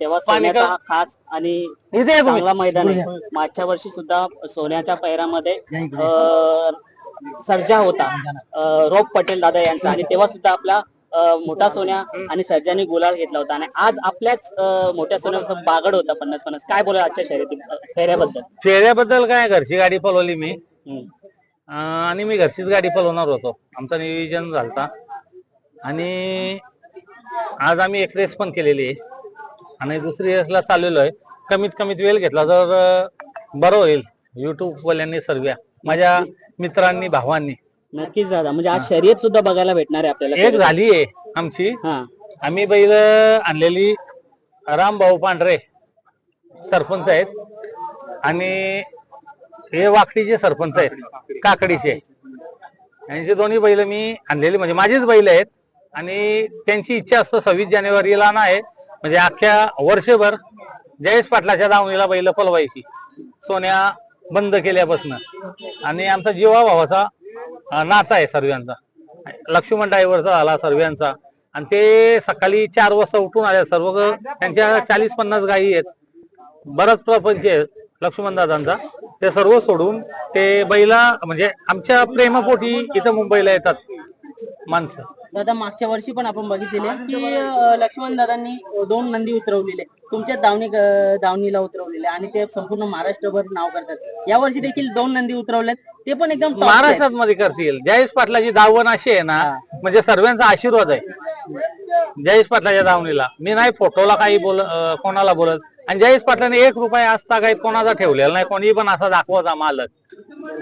तेव्हा सोन्याचा का? हा खास आणि. चांगला मैदान आहे. मागच्या वर्षी सुद्धा सोन्याच्या पैरामध्ये सर्जा होता. रोप पटेल दादा यांचा. आणि तेव्हा सुद्धा आपला मोठा सोन्या आणि सर्जानी गुलाल घेतला होता. आणि आज आपल्याच मोठ्या सोन्याचा बागड होता पन्नास पन्नास. काय बोला आजच्या शर्यती फेऱ्याबद्दल? फेऱ्याबद्दल काय घरची गाडी पळवली मी. आणि मी घरचीच गाडी पळवणार होतो. आमचं नियोजन झालता. आणि आज आम्ही एक रेस पण केलेली आहे. आणि दुसरी रेसला चाललेलो आहे. कमीत कमीत वेळ घेतला तर बरं होईल. युट्यूब वाल्यांनी सर्व माझ्या मित्रांनी भावांनी. नक्कीच दादा. म्हणजे आज शर्यत सुद्धा बघायला भेटणार आहे आपल्याला. एक झाली आहे आमची. हा. आम्ही बैल आणलेली रामभाऊ पांढरे सरपंच आहेत. आणि हे वाकडीचे सरपंच आहेत काकडीचे. यांचे दोन्ही बैल मी आणलेली. म्हणजे माझेच बैल आहेत. आणि त्यांची इच्छा असतं सव्वीस जानेवारीला ना आहे म्हणजे अख्ख्या वर्षभर जयेश पाटलाच्या दावणीला बैल पलवायची. सोन्या बंद केल्यापासून. आणि आमचा जीवा भावाचा नाता आहे सर्वांचा. लक्ष्मण ड्रायव्हरचा झाला सर्वांचा. आणि ते सकाळी चार वाजता उठून आले. सर्व त्यांच्या चाळीस पन्नास गायी आहेत. बराच प्रपंच आहे लक्ष्मण दादांचा. ते सर्व सोडून ते बैला म्हणजे आमच्या प्रेमापोटी इथं मुंबईला येतात माणसं. दादा मागच्या वर्षी पण आपण बघितलेले की लक्ष्मण दादांनी दोन नंदी उतरवलेले तुमच्या दावणी दावणीला उतरवलेले आणि ते संपूर्ण महाराष्ट्रभर नाव करतात. या वर्षी देखील दोन नंदी उतरवलेत. ते पण एकदम. महाराष्ट्रात मध्ये करतील. जयेश पाटलाची दावण अशी आहे ना म्हणजे सर्वांचा आशीर्वाद आहे. जयेश पाटलाच्या दावणीला. मी नाही फोटोला काही बोल कोणाला बोलत. आणि जयेश पाटलाने एक रुपया असता काही कोणाचा ठेवलेला नाही. कोणी पण असा दाखवायचा मालक.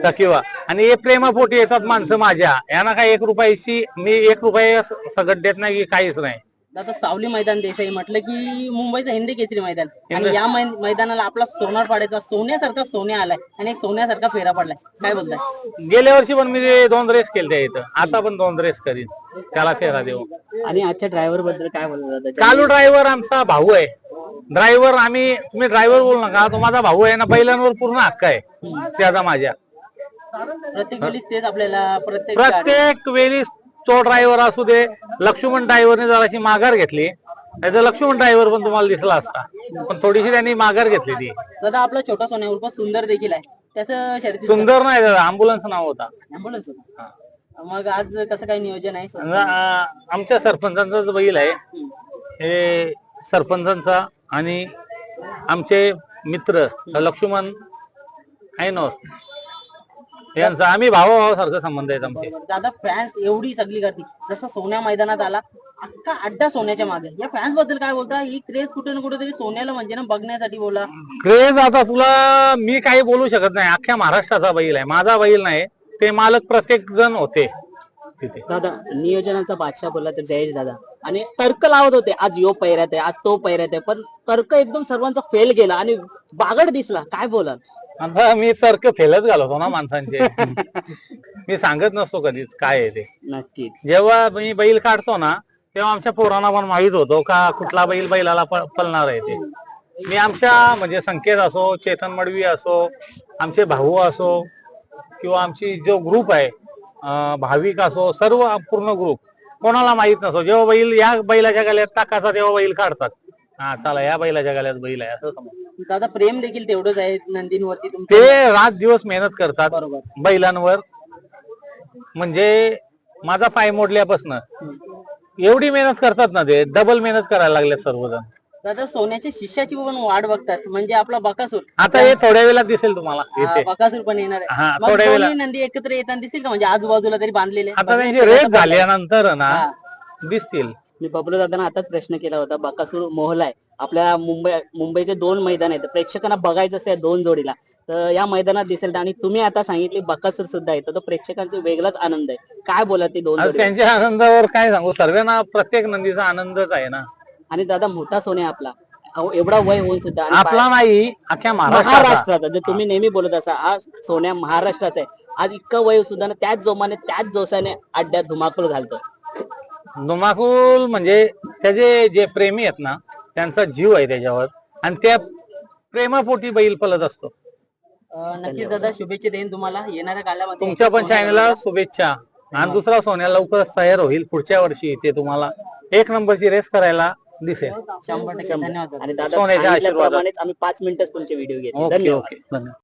का किंवा. आणि हे प्रेमापोटी येतात माणसं माझ्या. यांना काही एक रुपयाची मी एक रुपये सगळं देत नाही की काहीच नाही. आता सावली मैदान देसाई म्हटलं की मुंबईचं हिंदी केसरी मैदान. आणि या मै- मैदानाला आपला सोनार पाड्याचा सोन्यासारखा सोन्या आलाय आणि एक सोन्यासारखा फेरा पडलाय. काय बोलताय? गेल्या वर्षी पण मी ते दोन रेस केले इथं. आता पण दोन रेस करीन. त्याला फेरा देऊ. आणि आजच्या ड्रायव्हरबद्दल काय बोलतात चालू ड्रायव्हर आमचा भाऊ आहे. ड्रायव्हर आम्ही तुम्ही ड्रायव्हर बोलू नका. तो माझा भाऊ आहे ना बैलांवर पूर्ण हक्क आहे. त्याचा माझ्या. प्रत्येक वेळीच तेच आपल्याला प्रत्येक वेळी तो ड्रायव्हर असू दे लक्ष्मण ड्रायव्हरने जराशी माघार घेतली नाही तर लक्ष्मण ड्रायव्हर पण तुम्हाला दिसला असता. पण थोडीशी त्यांनी माघार घेतली ती. दादा आपला छोटा सोन्या उर्फ सुंदर देखील आहे. त्याचं शर्यती सुंदर नाही अँब्युलन्स नाव होता. ऍम्ब्युलन्स मग आज कसं काय नियोजन आहे? आमच्या सरपंचांचा जो बैल आहे हे सरपंचांचा आणि आमचे मित्र लक्ष्मण ऐनोर. यांचा आम्ही भावाभावासारखं संबंध आहेत आमचे. दादा फॅन्स एवढी सगळी गर्दी. जसं सोन्या मैदानात आला अख्खा अड्डा सोन्याच्या मागे. या फॅन्सबद्दल काय बोलता? ही क्रेज कुठे ना कुठेतरी सोन्याला म्हणजे ना बघण्यासाठी बोला. क्रेज आता तुला मी काही बोलू शकत नाही. अख्ख्या महाराष्ट्राचा बैल आहे. माझा बैल नाही. ते मालक प्रत्येक जण होते तिथे. दादा नियोजनाचा बादशाह बोलला तर जयेश दादा. आणि तर्क लावत होते. आज यो पैऱ्यात आहे आज तो पैऱ्यात आहे. पण तर्क एकदम सर्वांचा फेल गेला आणि बागड दिसला. काय बोलाल? आता मी तर्क फेलच घालवतो ना माणसांचे. मी सांगत नसतो कधीच काय आहे ते. नक्कीच. जेव्हा मी बैल काढतो ना तेव्हा आमच्या पोरांना पण माहीत होतो का कुठला बैल बैलाला पळणार आहे ते. मी आमच्या म्हणजे संकेत असो चेतन मडवी असो आमचे भाऊ असो किंवा आमची जो ग्रुप आहे अं, भाविक असो सर्व पूर्ण ग्रुप कोणाला माहीत नसो. जेव्हा बैल या बैलाच्या गाल्यात टाकायचा तेव्हा बैल काढतात. हा चला या बैलाच्या गाल्यात बैल आहे असं समज दादा प्रेम देखील तेवढंच आहे नंदींवरती तुमचं. ते रात दिवस मेहनत करतात बरोबर. बैलांवर. म्हणजे माझा पाय मोडल्यापासून एवढी मेहनत करतात ना ते डबल मेहनत करायला लागले सर्वजण. दादा सोन्याच्या शिष्याची पण वाट बघतात म्हणजे आपला बकासूर. आता हे थोड्या वेळात दिसेल तुम्हाला हा, इथे. बकासूर पण येणार हा, आहे मग थोड्या दोन्ही वेळा- नंदी एकत्र येताना दिसतील का? म्हणजे आजूबाजूला तरी बांधलेले आता त्यांची रेस झाल्यानंतर ना दिसतील. मी बबलू दादांना आताच प्रश्न केला होता बकासूर मोहलाय आपल्या मुंबई मुंबईचे दोन मैदान आहेत. प्रेक्षकांना बघायचं असेल दोन जोडीला तर या मैदानात दिसेल. आणि तुम्ही आता सांगितले बकासूर सुद्धा आहे तर तो प्रेक्षकांचा वेगळाच आनंद आहे. काय बोला ती दोन त्यांच्या आनंदावर काय सांगू? सर्वांना प्रत्येक नंदीचा आनंदच आहे ना. आणि दादा मोठा सोने आपला. एवढा वय होऊन सुद्धा आपला नाही अख्ख्या महाराष्ट्राचा. जे तुम्ही नेहमी बोलत असा आज सोन्या महाराष्ट्राचा आहे. आज इतकं वय सुद्धा ना त्याच जोमाने त्याच जोशाने अड्ड्यात धुमाकूळ घालतो धुमाकूल म्हणजे त्याचे जे प्रेमी आहेत ना त्यांचा जीव आहे त्याच्यावर. आणि त्या प्रेमापोटी बैल पलत असतो. नक्कीच दादा शुभेच्छा देईन तुम्हाला. येणाऱ्या कालामध्ये तुमच्या पण चॅनलला शुभेच्छा. आणि दुसरा सोन्या लवकरच तयार होईल. पुढच्या वर्षी ते तुम्हाला एक नंबरची रेस करायला दिसेल. शंभर आणि दादा सोन्याच्या. सांगितल्याप्रमाणेच आम्ही पाच मिनिटच तुमचे व्हिडिओ घेतले. ओके धन्यवाद. ओके. धन्यवाद.